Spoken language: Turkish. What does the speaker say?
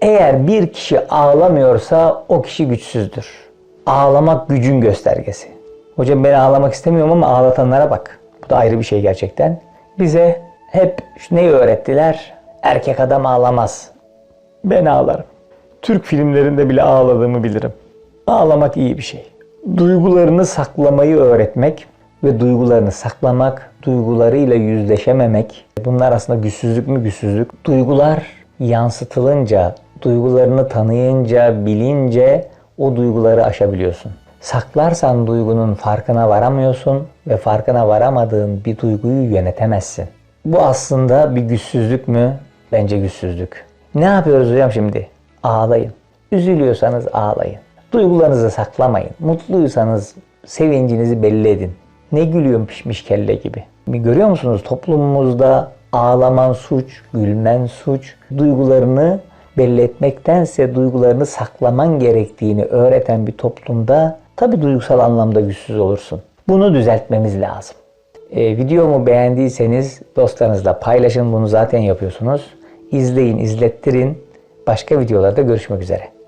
Eğer bir kişi ağlamıyorsa o kişi güçsüzdür. Ağlamak gücün göstergesi. Hocam ben ağlamak istemiyorum ama ağlatanlara bak. Bu da ayrı bir şey gerçekten. Bize hep neyi öğrettiler? Erkek adam ağlamaz. Ben ağlarım. Türk filmlerinde bile ağladığımı bilirim. Ağlamak iyi bir şey. Duygularını saklamayı öğretmek ve duygularını saklamak, duygularıyla yüzleşememek. Bunlar aslında güçsüzlük mü güçsüzlük? Duygular yansıtılınca, duygularını tanıyınca, bilince o duyguları aşabiliyorsun. Saklarsan duygunun farkına varamıyorsun ve farkına varamadığın bir duyguyu yönetemezsin. Bu aslında bir güçsüzlük mü? Bence güçsüzlük. Ne yapıyoruz hocam şimdi? Ağlayın. Üzülüyorsanız ağlayın. Duygularınızı saklamayın. Mutluysanız sevincinizi belli edin. Ne gülüyorum pişmiş kelle gibi. Görüyor musunuz toplumumuzda ağlaman suç, gülmen suç, duygularını belli etmektense duygularını saklaman gerektiğini öğreten bir toplumda tabi duygusal anlamda güçsüz olursun. Bunu düzeltmemiz lazım. Ee, videomu beğendiyseniz dostlarınızla paylaşın. Bunu zaten yapıyorsunuz. İzleyin, izlettirin. Başka videolarda görüşmek üzere.